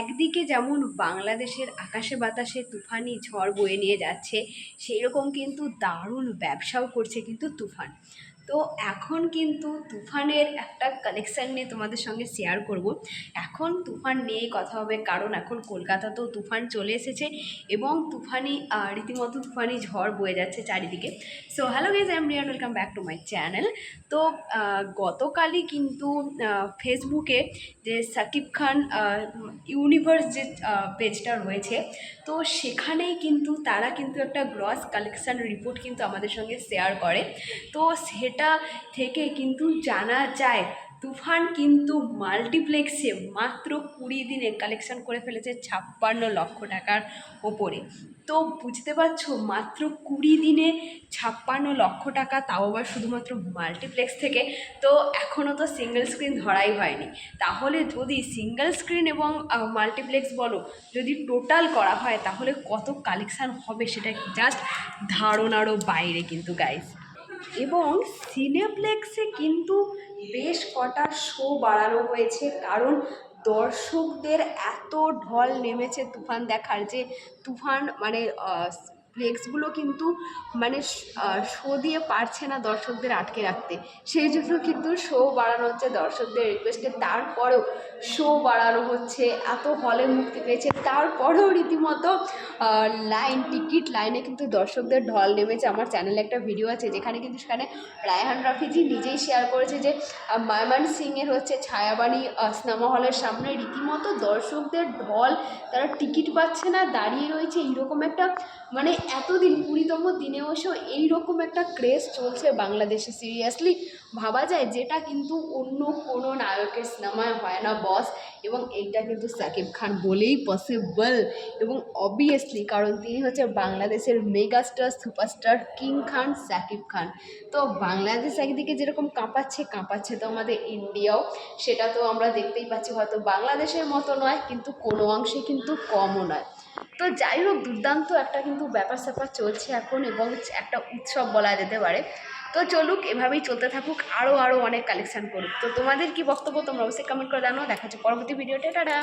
একদিকে যেমন বাংলাদেশের আকাশে বাতাসে তুফানি ঝড় বয়ে নিয়ে যাচ্ছে সেই রকম কিন্তু দারুণ ব্যবসাও করছে কিন্তু তুফান। তো এখন কিন্তু তুফানের একটা কালেকশান নিয়ে তোমাদের সঙ্গে শেয়ার করব। এখন তুফান নিয়েই কথা হবে, কারণ এখন কলকাতাতেও তুফান চলে এসেছে এবং তুফানি রীতিমতো তুফানি ঝড় বয়ে যাচ্ছে চারিদিকে। So hello guys I am Riyan welcome back to my channel তো গতকালই কিন্তু ফেসবুকে যে সাকিব খান ইউনিভার্স যে পেজটা রয়েছে, তো সেখানেই কিন্তু তারা কিন্তু একটা গ্রস কালেকশান রিপোর্ট কিন্তু আমাদের সঙ্গে শেয়ার করে। তো সেটা থেকে কিন্তু জানা যায়, তুফান কিন্তু মাল্টিপ্লেক্সে মাত্র কুড়ি দিনে কালেকশন করে ফেলেছে ছাপ্পান্ন লক্ষ টাকার ওপরে। তো বুঝতে পারছ, মাত্র কুড়ি দিনে ছাপ্পান্ন লক্ষ টাকা, তাও আবার শুধুমাত্র মাল্টিপ্লেক্স থেকে। তো এখনও তো সিঙ্গেল স্ক্রিন ধরাই হয়নি। তাহলে যদি সিঙ্গেল স্ক্রিন এবং মাল্টিপ্লেক্স বলো, যদি টোটাল করা হয়, তাহলে কত কালেকশান হবে সেটা জাস্ট ধারণারও বাইরে কিন্তু গাইজ এবং সিনেপ্লেক্সে কিন্তু বেশ কটা শো বাড়ানো হয়েছে, কারণ দর্শকদের এত ঢল নেমেছে তুফান দেখার যে, তুফান মানে ফ্লেক্সগুলো কিন্তু মানে শো দিয়ে পারছে না দর্শকদের আটকে রাখতে। সেই জন্য কিন্তু শো বাড়ানো হচ্ছে দর্শকদের রিকোয়েস্টে তারপরেও শো বাড়ানো হচ্ছে, এত হলে মুক্তি পেয়েছে। তারপরেও রীতিমতো লাইন টিকিট লাইনে কিন্তু দর্শকদের ঢল নেমেছে। আমার চ্যানেলে একটা ভিডিও আছে যেখানে কিন্তু সেখানে রায়হান রাফিজি নিজেই শেয়ার করেছে যে মায়মান সিংয়ের হচ্ছে ছায়াবাণী সিনেমা হলের সামনে রীতিমতো দর্শকদের ঢল, তারা টিকিট পাচ্ছে না, দাঁড়িয়ে রয়েছে। এইরকম একটা মানে এতদিন কুড়িতম দিনে এসেও এইরকম একটা ক্রেজ চলছে বাংলাদেশে সিরিয়াসলি ভাবা যায় যেটা কিন্তু অন্য কোনো নায়কের সিনেমায় হয় না বস এবং এইটা কিন্তু সাকিব খান বলেই পসিবল এবং অবভিয়াসলি কারণ তিনি হচ্ছে বাংলাদেশের megastar superstar king Khan, Shakib Khan. তো বাংলাদেশ একদিকে যেরকম কাঁপাচ্ছে কাঁপাচ্ছে তো আমাদের ইন্ডিয়াও। সেটা তো আমরা দেখতেই পাচ্ছি। হয়তো বাংলাদেশের মতো নয়, কিন্তু কোনো অংশে কিন্তু কমও নয়। তো যাই হোক, দুর্দান্ত একটা কিন্তু ব্যাপার স্যাপার চলছে এখন এবং একটা উৎসব বলা যেতে পারে। তো চলুক, এভাবেই চলতে থাকুক আরও আরও অনেক কালেকশান করুক। তো তোমাদের কি বক্তব্য? তোমরা অবশ্যই কমেন্ট করে জানো দেখা হচ্ছে পরবর্তী ভিডিওটা টাটা!